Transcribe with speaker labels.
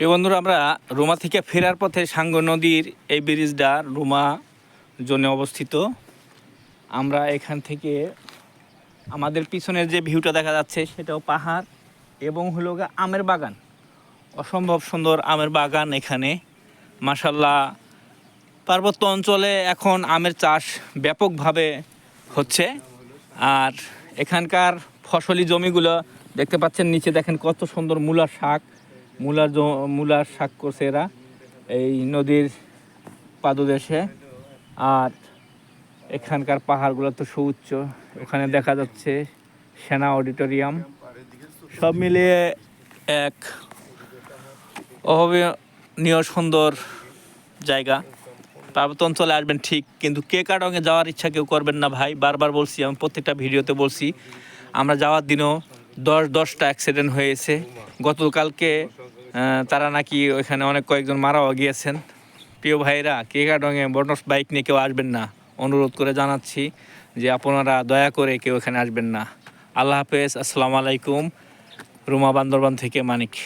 Speaker 1: প্রিয় বন্ধুরা, আমরা রোমা থেকে ফেরার পথে সাঙ্গ নদীর এই ব্রিজটা রোমা জোনে অবস্থিত। আমরা এখান থেকে আমাদের পিছনের যে ভিউটা দেখা যাচ্ছে সেটাও পাহাড় এবং হলো আমের বাগান। অসম্ভব সুন্দর আমের বাগান এখানে। মাসাল্লাহ পার্বত্য অঞ্চলে এখন আমের চাষ ব্যাপকভাবে হচ্ছে। আর এখানকার ফসলি জমিগুলো দেখতে পাচ্ছেন, নিচে দেখেন কত সুন্দর মূলার শাক। মূলার মূলার শাক করছে এরা। এই নদীর পাদদেশে। আর এখানকার পাহাড়গুলো তো সুউচ্চ। ওখানে দেখা যাচ্ছে সেনা অডিটোরিয়াম। সব মিলিয়ে এক অভাবনীয় সুন্দর জায়গা। পার্বত্য অঞ্চলে আসবেন ঠিক, কিন্তু কে কাটঙে যাওয়ার ইচ্ছা কেউ করবেন না ভাই। বারবার বলছি, আমি প্রত্যেকটা ভিডিওতে বলছি, আমরা যাওয়ার দিনও দশ, দশটা অ্যাক্সিডেন্ট হয়েছে। গতকালকে তারা নাকি ওইখানে অনেক কয়েকজন মারাও গিয়েছেন। প্রিয় ভাইরা কে কাটঙে বনস বাইক নিয়ে কেউ আসবেন না। অনুরোধ করে জানাচ্ছি যে আপনারা দয়া করে কেউ এখানে আসবেন না। আল্লাহ হাফেজ, আসসালামু আলাইকুম। রুমা বান্দরবান থেকে মানিক।